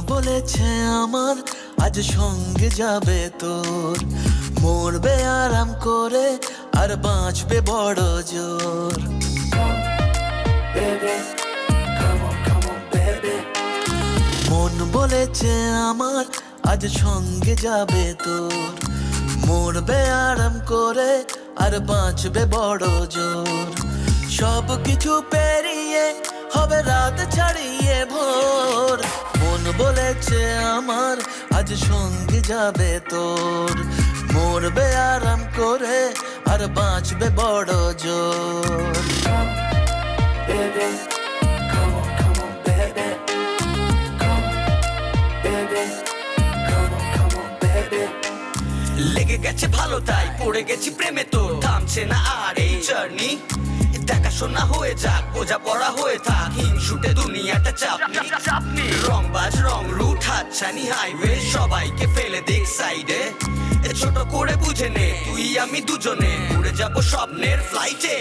বলেছে আমার আজ সঙ্গে যাবে তোর। মরবে আরাম করে আর বাঁচবে বড় জোর। মন বলেছে আমার আজ সঙ্গে যাবে তোর। মরবে আরাম করে আর বাঁচবে বড় জোর। সব কিছু পেরিয়ে আমার, আজ সঙ্গে যাবে তোর। মরবে আরাম করে আর বাঁচবে বড় জোর. লেগে গেছে ভালো তাই পড়ে গেছি প্রেমে তো থামছে না আর এই জার্নি দেখাশোনা হয়ে যাক বোঝা পড়া হয়ে থাক। হিংসুটে দুনিয়াটা চাপনি। রং বাজ রং হাতছানি হাইওয়ে সবাইকে ফেলে দেখ সাইডে ছোট করে বুঝে নে, তুই আমি দুজনে। উড়ে যাব স্বপ্নের ফ্লাইটে